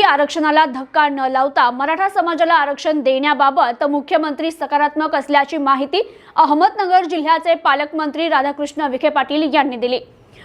कोणत्याही आरक्षणाला धक्का न लावता मराठा समाजाला आरक्षण देण्याबाबत मुख्यमंत्री सकारात्मक असल्याची माहिती अहमदनगर जिल्ह्याचे पालकमंत्री राधाकृष्ण विखे पाटील यांनी दिली.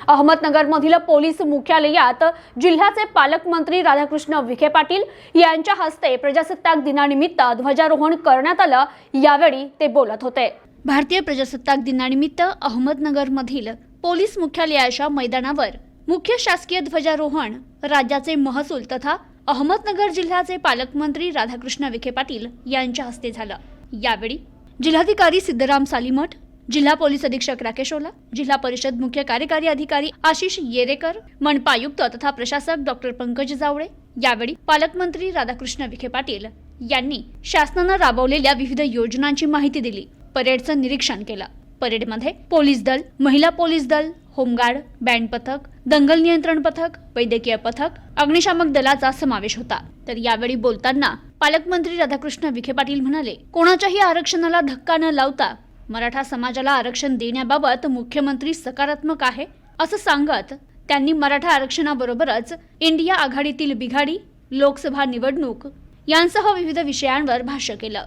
अहमदनगरमधील पोलीस मुख्यालयात जिल्ह्याचे पालकमंत्री राधाकृष्ण विखे पाटील यांच्या हस्ते प्रजासत्ताक दिनानिमित्त ध्वजारोहण करण्यात आलं यावेळी ते बोलत होते. भारतीय प्रजासत्ताक दिनानिमित्त अहमदनगरमधील पोलीस मुख्यालयाच्या मैदानावर मुख्य शासकीय ध्वजारोहण राज्याचे महसूल तथा अहमदनगर जिल्ह्याचे पालकमंत्री राधाकृष्ण विखे पाटील यांच्या हस्ते झालं. यावेळी जिल्हाधिकारी सिद्धराम सालीमठ जिल्हा पोलीस अधीक्षक राकेश ओला जिल्हा परिषद मुख्य कार्यकारी अधिकारी आशिष येरेकर मनपा आयुक्त तथा प्रशासक डॉक्टर पंकज जावळे यावेळी पालकमंत्री राधाकृष्ण विखे पाटील यांनी शासनानं राबवलेल्या विविध योजनांची माहिती दिली. परेडचं निरीक्षण केलं. परेडमध्ये पोलीस दल महिला पोलीस दल होमगार्ड बँड पथक दंगल नियंत्रण पथक वैद्यकीय पथक अग्निशामक दलाचा समावेश होता. तर यावेळी बोलताना पालकमंत्री राधाकृष्ण विखे पाटील म्हणाले कोणाच्याही आरक्षणाला धक्का न लावता मराठा समाजाला आरक्षण देण्याबाबत मुख्यमंत्री सकारात्मक आहे असं सांगत त्यांनी मराठा आरक्षणाबरोबरच इंडिया आघाडीतील बिघाडी लोकसभा निवडणूक यांसह विविध विषयांवर भाष्य केलं.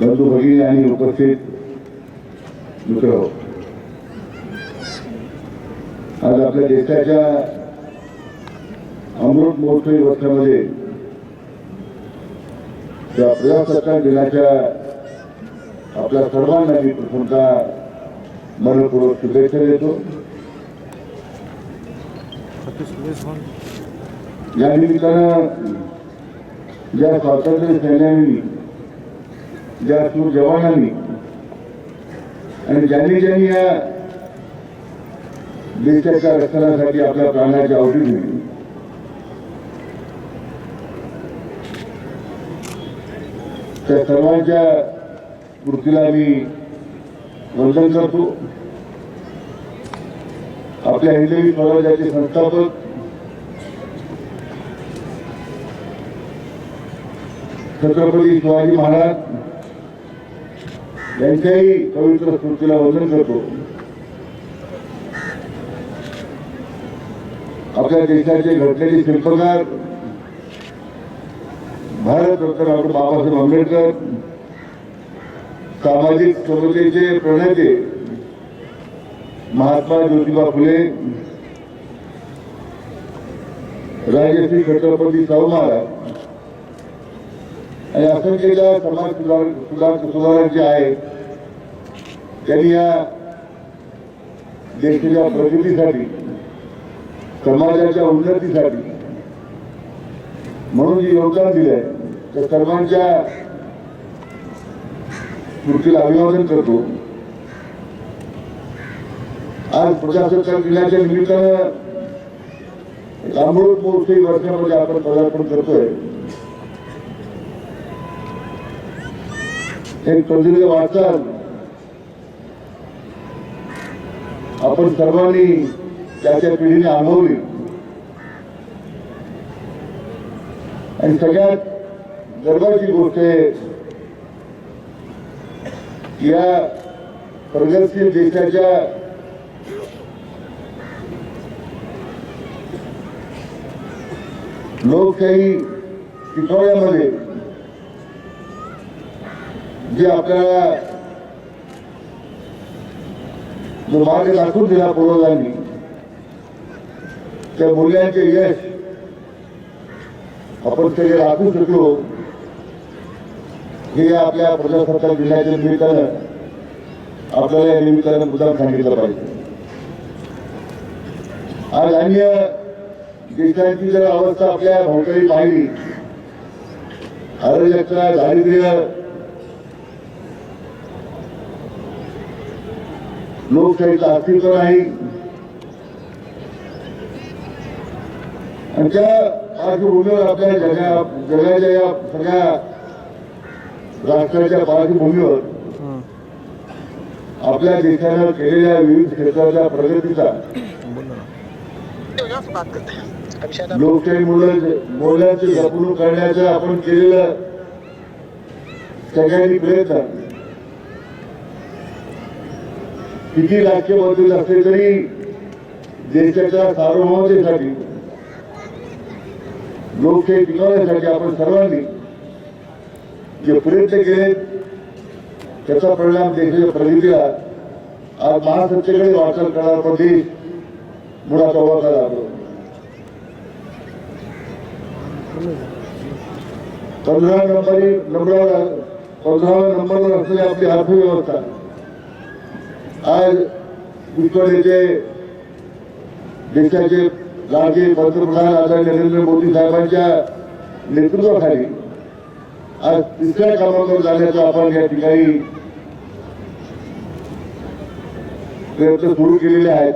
बंधू भगिनी आणि उपस्थित मित्र. आज आपल्या देशाच्या अमृत महोत्सवी वर्षामध्ये त्या प्रजासत्ताक दिनाच्या आपल्या सर्वांना मी प्रथमतः मनपूर्वक शुभेच्छा देतो. या निमित्तानं ज्या स्वातंत्र्य सैन्यांनी ज्या सूर जवानांनी आणि ज्यांनी ज्यांनी या देशाच्या रक्षणासाठी आपल्या प्राणाची आवडी दिली. त्या सर्वांच्या कृतीला मी वंदन करतो. आपल्या हिंदवी स्वराज्याचे संस्थापक छत्रपती शिवाजी महाराज यांच्याही पवित्र स्मृतीला वंदन करतो. आपल्या देशाचे घडलेले शिल्पकार भारतरत्न डॉक्टर बाबासाहेब आंबेडकर सामाजिक समतेचे प्रणेते महात्मा ज्योतिबा फुले राजश्री छत्रपती शाहू महाराज आणि असं ज्या समाज सुधार सुधारक जे आहेत त्यांनी या देशाच्या प्रगतीसाठी समाजाच्या उन्नतीसाठी म्हणून जे योगदान दिलंय त्या सर्वांच्या कृतीला अभिवादन करतो. आज प्रजासत्ताक दिनाच्या निमित्तानं अमृत महोत्सवी वर्षामध्ये आपण पदार्पण करतोय. त्यांनी प्रदीर्घ वाचन आपण सर्वांनी त्याच्या पिढीने अनुभवली. आणि सगळ्यात गर्वाची गोष्ट आहे या प्रगतशील देशाच्या लोकशाही टिकवण्यामध्ये जे आपल्याला जो मार्ग दाखवून दिला पूर्वजांनी त्या मूल्यांचे यश आपण सगळे राखू शकलो हे आपल्या प्रजासत्ताक दिनाच्या निमित्तानं आपल्याला या निमित्तानं मुद्दाम सांगितलं पाहिजे. आज अन्य देशांची जर अवस्था आपल्या भोवताली पाहिली अराजकता दारिद्र्य लोकशाहीचं अस्तित्व नाही. आणि त्या पार्श्वभूमीवर आपल्या जगा जगाच्या या सगळ्या राष्ट्राच्या पार्श्वभूमीवर आपल्या देशानं केलेल्या विविध क्षेत्राच्या प्रगतीचा लोकशाही मुलं मूल्यांची जपणूक करण्याचा आपण केलेलं सगळ्यांनी प्रयत्न. किती राजकीय मतभेद असले तरी देशाच्या सार्वभौमतेसाठी लोकशाही टिकवण्यासाठी आपण सर्वांनी जे प्रयत्न केले त्याचा परिणाम देशाच्या प्रगतीला आज महासत्तेकडे वाटचाल करणारा प्रदेश देश मुळात ओळखला लागलो पंधरा नंबरी नंबरावर पंधराव्या नंबरवर असलेली आपली अर्थव्यवस्था. आज विश्वनेते देशाचे लाडके पंतप्रधान आदरणीय नरेंद्र मोदी साहेबांच्या नेतृत्वाखाली आज तिसऱ्या क्रमांकावर जाण्याचा आपण या ठिकाणी प्रयत्न सुरू केलेले आहेत.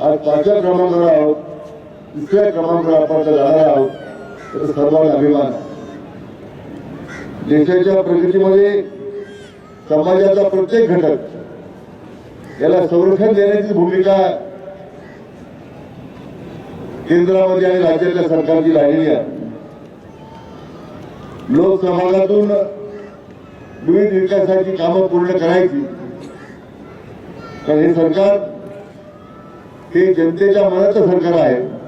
आज पाचव्या क्रमांकावर आहोत. तिसऱ्या क्रमांकावर आपण जाणार आहोत. त्याचा सर्वांना अभिमान देशाच्या प्रगतीमध्ये समाजाचा प्रत्येक घटक याला संरक्षण देण्याची भूमिका केंद्रामध्ये आणि राज्यातल्या सरकारची राहिलेली आहे. लोकसभागातून विविध विकासाची कामं पूर्ण करायची. तर हे सरकार हे जनतेच्या मनाचं सरकार आहे.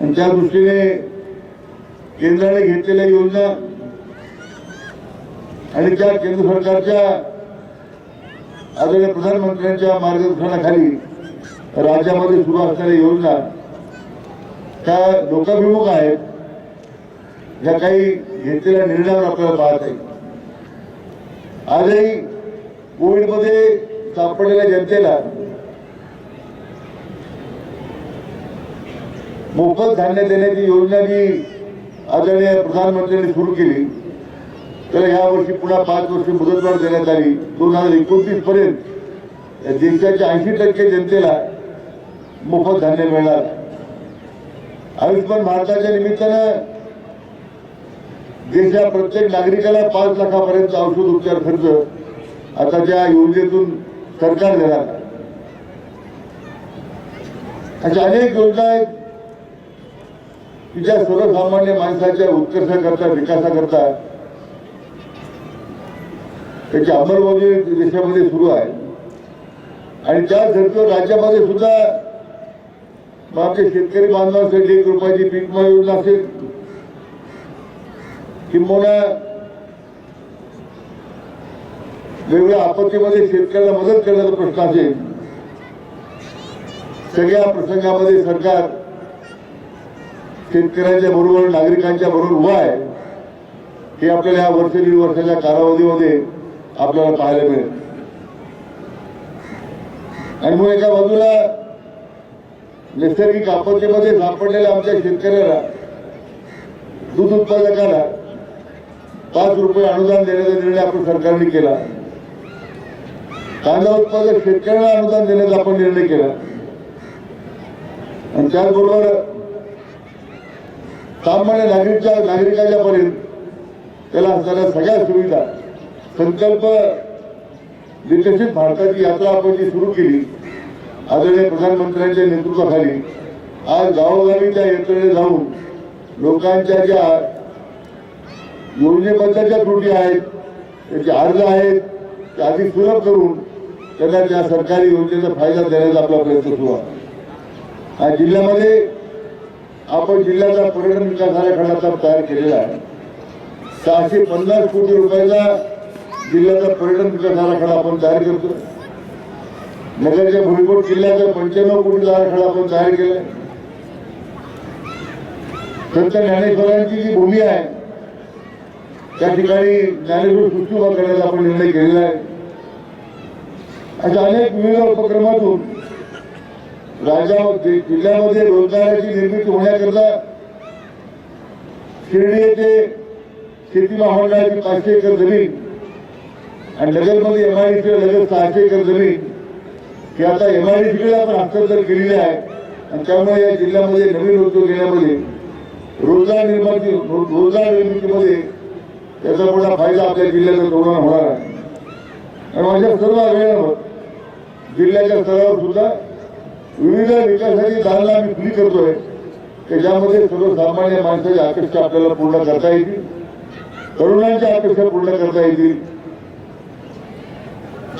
आणि त्या दृष्टीने केंद्राने घेतलेल्या योजना आणि त्या केंद्र सरकारच्या आदरणीय प्रधानमंत्र्यांच्या मार्गदर्शनाखाली राज्यामध्ये सुरू असणाऱ्या योजना त्या लोकाभिमुख आहेत. ज्या काही घेतलेल्या निर्णयावर आपल्याला पाहत आहे आजही कोविडमध्ये सापडलेल्या जनतेला मोफत धान्य देण्याची योजना जी आदरणीय प्रधानमंत्र्यांनी सुरू केली त्याला या वर्षी पुन्हा पाच वर्ष मुदतवाढ देण्यात आली. दोन हजार एकोणतीस पर्यंत देशाच्या ऐंशी टक्के जनतेला मोफत धान्य मिळणार. आयुष्यमान भारताच्या निमित्तानं देशा प्रत्येक नागरिकाला पाच लाखापर्यंत औषध उपचार खर्च आता त्या योजनेतून सरकार देणार. अशा अनेक योजना आहेत की ज्या सर्वसामान्य माणसाच्या उत्कर्षाकरता विकासाकरता त्याची अंमलबजावणी देशामध्ये सुरू आहे. आणि त्या धर्तीवर राज्यामध्ये सुद्धा मग आमच्या शेतकरी बांधवांसाठी एक रुपयाची पीक विमा योजना असेल किंबहुना वेगवेगळ्या आपत्तीमध्ये शेतकऱ्याला मदत करण्याचा प्रश्न असेल सगळ्या प्रसंगामध्ये सरकार शेतकऱ्यांच्या बरोबर नागरिकांच्या बरोबर उभा आहे. हे आपल्याला या वर्ष दीड वर्षाच्या कालावधीमध्ये आपल्याला पाहायला मिळेल. आणि मग एका बाजूला नैसर्गिक आपत्तीमध्ये सापडलेल्या आमच्या शेतकऱ्याला दूध उत्पादकाला पाच रुपये अनुदान देण्याचा निर्णय आपण सरकारने केला. कांदा उत्पादक शेतकऱ्याला अनुदान देण्याचा आपण निर्णय केला. आणि त्याचबरोबर सामान्य नागरिकच्या नागरिकाच्या पर्यंत त्याला असणाऱ्या सगळ्या सुविधा संकल्प विकसित भारताची यात्रा आपण जी सुरू केली आदरणीय प्रधानमंत्र्यांच्या नेतृत्वाखाली आज गावोगावी त्या यंत्रणेत जाऊन लोकांच्या ज्या योजनेबद्दलच्या त्रुटी आहेत त्याचे अर्ज आहेत ते अधिक सुलभ करून त्यांना त्या सरकारी योजनेचा फायदा देण्याचा आपला प्रयत्न सुरू आहे. आज जिल्ह्यामध्ये आपण जिल्ह्याचा पर्यटन विकास आराखडा तयार केलेला आहे. सहाशे पन्नास कोटी रुपयाचा जिल्ह्याचा पर्यटन विकास आराखडा आपण जाहीर करतो. नगरच्या भुईकोट किल्ल्याचा पंच्याण्णव कोटीचा आराखडा आपण जाहीर केलाय संत ज्ञानेश्वरांची जी भूमी आहे त्या ठिकाणी ज्ञानेश्वर सुशोभा उभा करण्याचा आपण निर्णय घेतला आहे. अशा अनेक विविध उपक्रमातून राजा जिल्ह्यामध्ये रोजगाराची निर्मिती होण्याकरता शिर्डी येथे शेती महामंडळाची पाचशे एकर जमीन आणि नगरमध्ये एम आय डी लगेच सहाशे एकर जमीन की आता एम आय डी आपण हस्तांतर केलेली आहे आणि त्यामुळे या जिल्ह्यामध्ये नवीन उद्योग येण्यामध्ये रोजगार निर्माती रोजगार निर्मितीमध्ये त्याचा मोठा फायदा आपल्या जिल्ह्याच्या तरुणांना होणार आहे. आणि माझ्या सर्व वेळेवर जिल्ह्याच्या स्तरावर सुद्धा विविध विकासाची दालना आम्ही खुली करतोय त्याच्यामध्ये ज्यामध्ये सर्वसामान्य माणसाच्या अपेक्षा आपल्याला पूर्ण करता येतील तरुणांच्या अपेक्षा पूर्ण करता येतील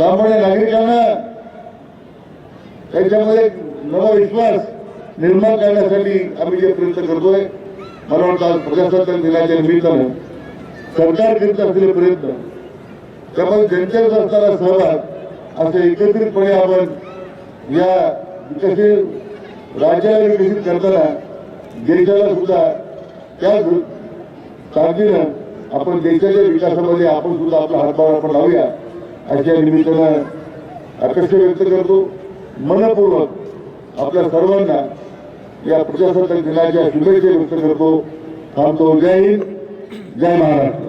सामान्य नागरिकांना त्याच्यामध्ये नवा विश्वास निर्माण करण्यासाठी आम्ही जे प्रयत्न करतोय मला वाटतं आज प्रजासत्ताक दिनाच्या निमित्तानं सरकार करीत असलेले प्रयत्न त्यामुळे जनतेत असणारा सहभाग असं एकत्रितपणे आपण या विकसित राज्याला विकसित करताना देशाला सुद्धा त्या ताकदीनं आपण देशाच्या विकासामध्ये आपण सुद्धा आपला हातभार आपण लावूया. अशा निमित्तानं आकर्ष व्यक्त करतो. मनपूर्वक आपल्या सर्वांना या प्रजासत्ताक दिनाच्या शुभेच्छा व्यक्त करतो. थांबतो. जय हिंद. जय महाराष्ट्र.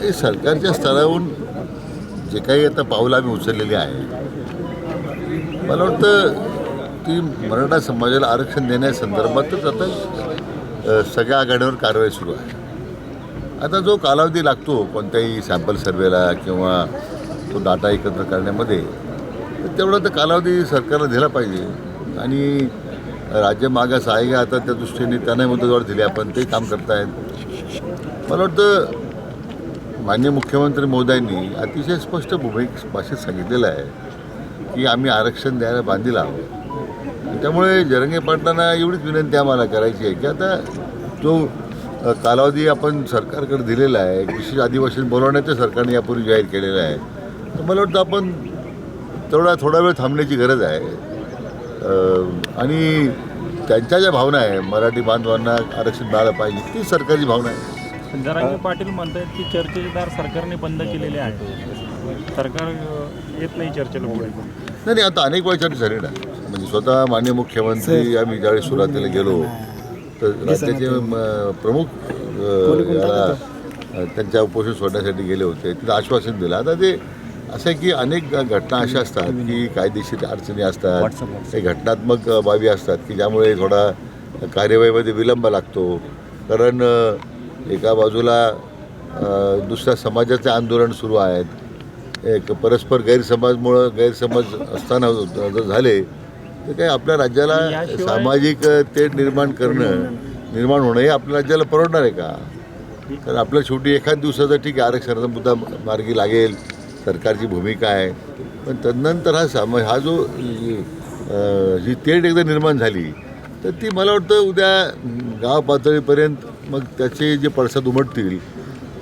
हे सरकारच्या स्तरावरून जे काही आता पावलं आम्ही उचललेली आहे मला वाटतं ती मराठा समाजाला आरक्षण देण्यासंदर्भातच आता सगळ्या आघाडीवर कारवाई सुरू आहे. आता जो कालावधी लागतो कोणत्याही सॅम्पल सर्वेला किंवा तो डाटा एकत्र करण्यामध्ये तेवढा तर कालावधी सरकारला दिला पाहिजे. आणि राज्य मागास आहे आता त्या दृष्टीने त्यांना मदतवाढ दिली आपण ते काम करतायत. मला वाटतं मान्य मुख्यमंत्री मोदयांनी अतिशय स्पष्ट भूमिक भाषेत सांगितलेलं आहे की आम्ही आरक्षण द्यायला बांधील आहोत. त्यामुळे जरंगे पाटलांना एवढीच विनंती आम्हाला करायची आहे की आता जो कालावधी आपण सरकारकडे दिलेला आहे. विशेष आदिवासी बोलवण्याचं सरकारने यापूर्वी जाहीर केलेलं आहे. तर मला वाटतं आपण तेवढा थोडा वेळ थांबण्याची गरज आहे. आणि त्यांच्या ज्या भावना आहे मराठी बांधवांना आरक्षण मिळालं पाहिजे ती सरकारची भावना आहे. जरांगे पाटील म्हणतात की चर्चेचे दार सरकारने बंद केलेले आहे सरकार येत नाही चर्चेला पुढे. नाही नाही आता अनेक वेळासाठी झाली ना. म्हणजे स्वतः मान्य मुख्यमंत्री आम्ही ज्यावेळी सुरुवातीला गेलो राज्याचे प्रमुख याला त्यांच्या उपोषण सोडण्यासाठी गेले होते. तिथं आश्वासन दिलं. आता ते असं आहे की अनेक घटना अशा असतात की कायदेशीर अडचणी असतात काही घटनात्मक बाबी असतात की ज्यामुळे थोडा कार्यवाहीमध्ये विलंब लागतो. कारण एका बाजूला दुसऱ्या समाजाचे आंदोलन सुरू आहेत. एक परस्पर गैरसमजमुळं गैरसमज असताना जर झाले तर काही आपल्या राज्याला सामाजिक तेढ निर्माण करणं निर्माण होणं हे आपल्या राज्याला परवडणार आहे का? कारण आपल्या शेवटी एखाद दिवसाचा ठीक आहे आरक्षणाचा मुद्दा मार्गी लागेल सरकारची भूमिका आहे. पण तदनंतर हा सामा हा जो ही तेढ एकदा निर्माण झाली तर ती मला वाटतं उद्या गाव पातळीपर्यंत मग त्याचे जे पडसाद उमटतील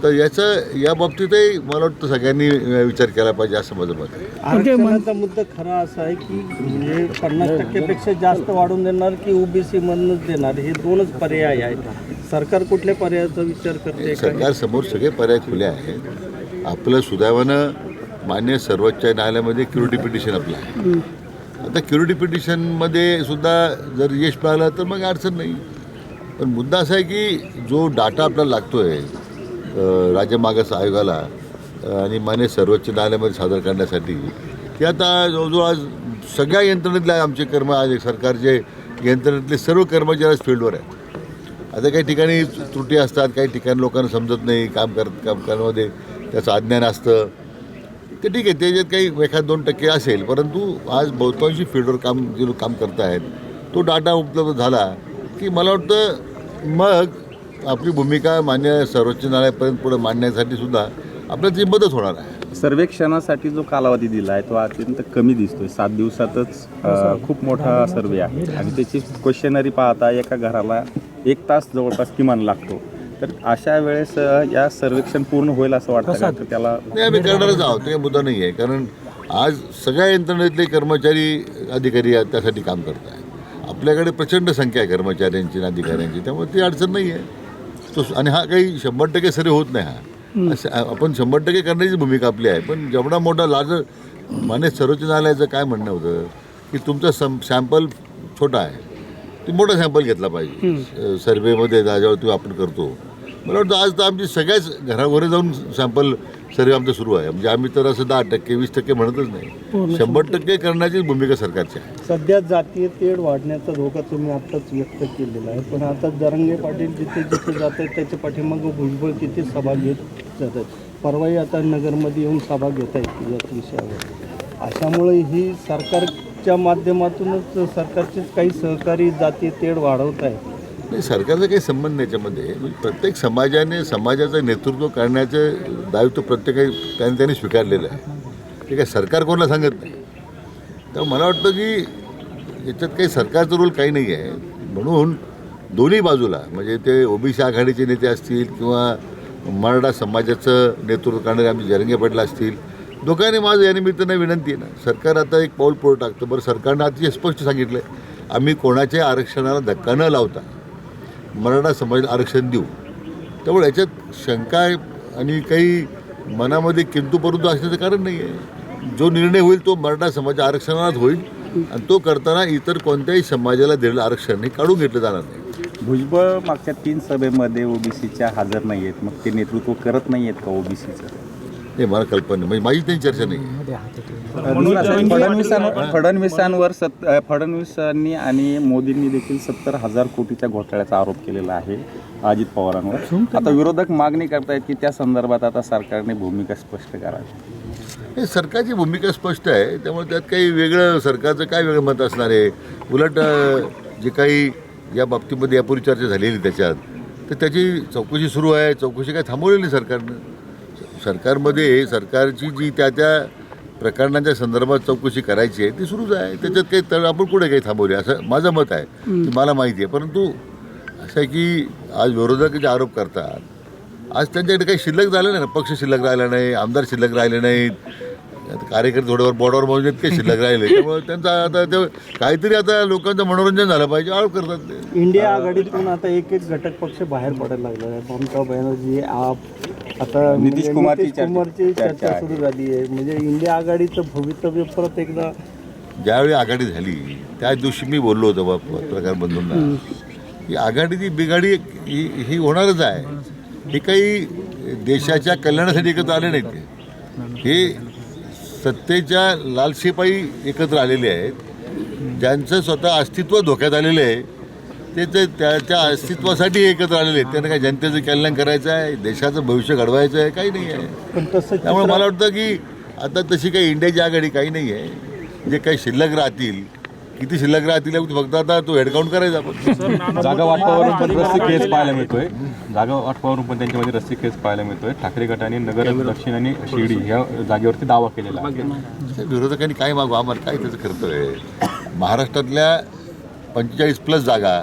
तर याचं या बाबतीतही मला वाटतं सगळ्यांनी विचार केला पाहिजे असं माझं मत आहे. आरक्षणाचा मुद्दा खरा असा आहे की म्हणजे पन्नास टक्क्यापेक्षा जास्त वाढून देणार की ओबीसी मधूनच देणार हे दोनच पर्याय आहेत. सरकार कुठल्या पर्यायाचा विचार करते? सरकारसमोर सगळे पर्याय खुले आहेत. आपलं सुदैवानं मान्य सर्वोच्च न्यायालयामध्ये क्युरिटी पिटिशन आपलं आहे. आता क्युरिटी पिटिशनमध्ये सुद्धा जर यश मिळालं तर मग अडचण नाही. पण मुद्दा असा आहे की जो डाटा आपल्याला लागतो आहे राज्य मागास आयोगाला आणि मान्य सर्वोच्च न्यायालयामध्ये सादर करण्यासाठी. ते आता जवळजवळ आज सगळ्या यंत्रणेतले आमचे कर्म आज सरकारचे यंत्रणेतले सर्व कर्मचारी आज फील्डवर आहेत. आता काही ठिकाणी त्रुटी असतात काही ठिकाणी लोकांना समजत नाही काम कर काम करण्यामध्ये त्याचं अज्ञान असतं. ते ठीक आहे त्याच्यात काही एखाद दोन टक्के असेल परंतु आज बहुतांशी फील्डवर काम जे लोक काम करत आहेत तो डाटा उपलब्ध झाला की मला वाटतं मग आपली भूमिका मान्य सर्वोच्च न्यायालयापर्यंत पुढे मांडण्यासाठी सुद्धा आपल्याला ती मदत होणार आहे. सर्वेक्षणासाठी जो कालावधी दिला आहे तो अत्यंत कमी दिसतोय. सात दिवसातच अ, खूप मोठा सर्वे आहे. आणि त्याची क्वेश्चनरी पाहता एका घराला एक तास जवळपास किमान लागतो. तर अशा वेळेस या सर्वेक्षण पूर्ण होईल असं वाटतं तर त्याला नाही आम्ही करणारच आहोत. ते काही मुद्दा नाही आहे. कारण आज सगळ्या यंत्रणेतले कर्मचारी अधिकारी त्यासाठी काम करत आहे आपल्याकडे प्रचंड संख्या आहे कर्मचाऱ्यांची आणि अधिकाऱ्यांची. त्यामुळे ती अडचण नाही आहे. तो आणि हा काही शंभर टक्के सर्व होत नाही हा. असं आपण शंभर टक्के करण्याची भूमिका आपली आहे. पण जेवढा मोठा लार्जर माने सर्वोच्च न्यायालयाचं काय म्हणणं होतं की तुमचा सम सॅम्पल छोटा आहे. ते मोठा सॅम्पल घेतला पाहिजे. सर्वेमध्ये ज्याच्यावरती आपण करतो. मला वाटतं आज तर आमची सगळ्याच घराघरी जाऊन सॅम्पल सर्वे आमचं सुरू आहे. म्हणजे आम्ही तर असं दहा टक्के वीस टक्के म्हणतच नाही. शंभर टक्के. करण्याचीच भूमिका सरकारची आहे. सध्या जातीय तेढ वाढण्याचा धोका तुम्ही आताच व्यक्त केलेला आहे. पण आता जरंगे पाटील जिथे जिथे जात आहेत त्याच्या पाठीमागं भुजबळ किती सभा घेत जातात परवाही आता नगरमध्ये येऊन सभा घेत आहेत याच विषयावर. अशामुळे ही सरकारच्या माध्यमातूनच सरकारचेच काही सहकारी जातीय तेढ वाढवत आहेत. नाही सरकारचा काही संबंध नाही याच्यामध्ये. म्हणजे प्रत्येक समाजाने समाजाचं नेतृत्व करण्याचं दायित्व प्रत्येक त्यांनी त्यांनी स्वीकारलेलं आहे. ते काय सरकार कोणाला सांगत नाही? तर मला वाटतं की याच्यात काही सरकारचा रोल काही नाही आहे. म्हणून दोन्ही बाजूला म्हणजे ते ओबीसी आघाडीचे नेते असतील किंवा मराठा समाजाचं नेतृत्व करणारे आम्ही जरंगे पाटील असतील दोघांनी माझं या निमित्तानं विनंती आहे ना. सरकार आता एक पाऊल पुढं टाकतं. बरं सरकारनं अतिशय स्पष्ट सांगितलं आहे आम्ही कोणाच्याही आरक्षणाला धक्का न लावता मराठा समाजाला आरक्षण देऊ. त्यामुळे याच्यात शंका आहे आणि काही मनामध्ये किंतु परंतु असण्याचं कारण नाही आहे जो निर्णय होईल तो मराठा समाज आरक्षणात होईल आणि तो करताना इतर कोणत्याही समाजाला दिलेलं आरक्षण हे काढून घेतलं जाणार नाही. भुजबळ मागच्या तीन सभेमध्ये ओबीसीच्या हजर नाही आहेत मग ते नेतृत्व करत नाही आहेत का ओबीसीचं? हे मला कल्पना नाही. म्हणजे माझी त्यांची चर्चा नाही. फडणवीसांवर सत फडणवीसांनी आणि मोदींनी देखील सत्तर हजार कोटीच्या घोटाळ्याचा आरोप केलेला आहे अजित पवारांवर. आता विरोधक मागणी करतायत की त्या संदर्भात आता सरकारने भूमिका स्पष्ट करावी. हे सरकारची भूमिका स्पष्ट आहे. त्यामुळे त्यात काही वेगळं सरकारचं काय वेगळं मत असणार आहे? उलट अं, जे काही या बाबतीमध्ये यापूर्वी चर्चा झालेली त्याच्यात तर त्याची चौकशी सुरू आहे. चौकशी काय थांबवलेली नाही सरकारनं? सरकारमध्ये सरकारची जी त्या त्या प्रकरणांच्या संदर्भात चौकशी करायची आहे ती सुरूच आहे. त्याच्यात काही तर आपण कुठे काही थांबवली? असं माझं मत आहे. मला माहिती आहे. परंतु असं आहे की आज विरोधक जे आरोप करतात. आज त्यांच्याकडे काही शिल्लक झालं नाही ना? पक्ष शिल्लक राहिला नाही आमदार शिल्लक राहिले नाहीत. आता कार्यकर्ते थोडेफार बॉर्डरवर मौजे इतके शिल्लक राहिले. त्यामुळे त्यांचा आता ते काहीतरी आता लोकांचं मनोरंजन झालं पाहिजे आरोप करतात ते. इंडिया आघाडीतून आता एक एक घटक पक्ष बाहेर पडायला लागला आहे. ममता बॅनर्जी आप आता नितीश कुमारची नितीश चर्चा- कुमारची चर्चा चर्चा आहे. सुरू झाली आहे. म्हणजे इंडिया आघाडीचं भवितव्य परत एकदा ज्यावेळी आघाडी झाली त्या दिवशी मी बोललो होतो बा पत्रकार बंधूंना. ही आघाडीची बिघाडी ही ही होणारच आहे. हे काही देशाच्या कल्याणासाठी एकत्र आले नाहीत. हे सत्तेच्या लालशिपाई एकत्र आलेले आहेत. ज्यांचं स्वतः अस्तित्व धोक्यात आलेलं आहे ते ते त्या त्या अस्तित्वासाठी एकत्र आलेले आहेत. त्यांना काय जनतेचं कल्याण करायचं आहे? देशाचं भविष्य घडवायचं आहे? काही नाही आहे. पण तसं त्यामुळे मला वाटतं की आता तशी काही इंडियाची आघाडी काही नाही आहे. जे काही शिल्लक राहतील किती शिल्लक राहतील फक्त आता तो हेडकाउंट करायचा आपण. जागा वाटपावरून पण रस्सी केस पाहायला मिळतोय. जागा वाटपावरून पण त्यांच्यामध्ये रस्सी केस पाहायला मिळतोय. ठाकरे गटाने नगर दक्षिण आणि शिर्डी या जागेवरती दावा केलेला विरोधकांनी काय मागू? आम्हाला काय त्याचं कर्तव्य आहे? महाराष्ट्रातल्या पंचेचाळीस प्लस जागा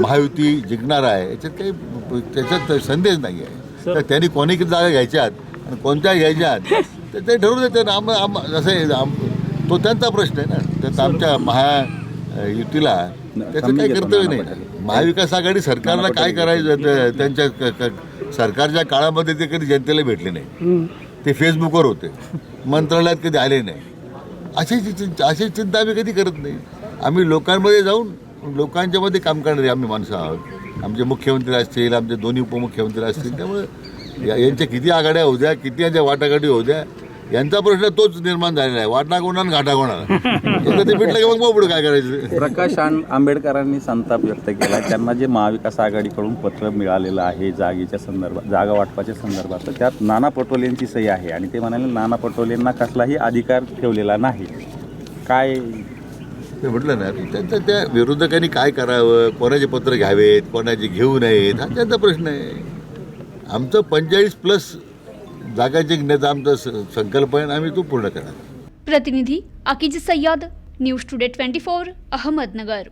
महायुती जिंकणार आहे याच्यात काही त्याच्यात संदेश नाही आहे तर त्यांनी कोणी किती जागा घ्यायच्यात आणि कोणत्या घ्यायच्यात तर ते ठरवू देते आम आम आम तो त्यांचा प्रश्न आहे ना. त्यात आमच्या महायुतीला त्याचं काही कर्तव्य नाही. महाविकास आघाडी सरकारला काय करायचं त्यांच्या सरकारच्या काळामध्ये ते कधी जनतेला भेटले नाही. ते फेसबुकवर होते. मंत्रालयात कधी आले नाही. अशी अशी चिंता आम्ही कधी करत नाही. आम्ही लोकांमध्ये जाऊन लोकांच्या मध्ये काम करणारे आम्ही माणसं आहोत. आमचे मुख्यमंत्री असतील आमचे दोन्ही उपमुख्यमंत्री असतील त्यामुळे या- यांच्या किती आघाड्या होऊ द्या किती यांच्या वाटाघाटी होऊ द्या यांचा प्रश्न तोच निर्माण झालेला आहे. वाटा कोणा घाटा कोणा ते भेटलं की मग मग पुढे काय करायचं? प्रकाश आंबेडकरांनी संताप व्यक्त केला. त्यांना जे महाविकास आघाडीकडून पत्र मिळालेलं आहे जागेच्या संदर्भात जागा वाटपाच्या संदर्भात तर त्यात नाना पटोलेंची सही आहे. आणि ते म्हणाले नाना पटोलेंना कसलाही अधिकार ठेवलेला नाही. काय मी म्हटलं ना की त्या विरोधकांनी काय करावं? कोणाचे पत्र घ्यावेत? कोणाचे घेऊ नयेत? हा त्यांचा प्रश्न आहे. आमचं पंचेचाळीस प्लस जागा जिंकण्याचा आमचा स- संकल्प आहे आम्ही तो पूर्ण करणार. प्रतिनिधी Akij Sayyad news today twenty four Ahmednagar.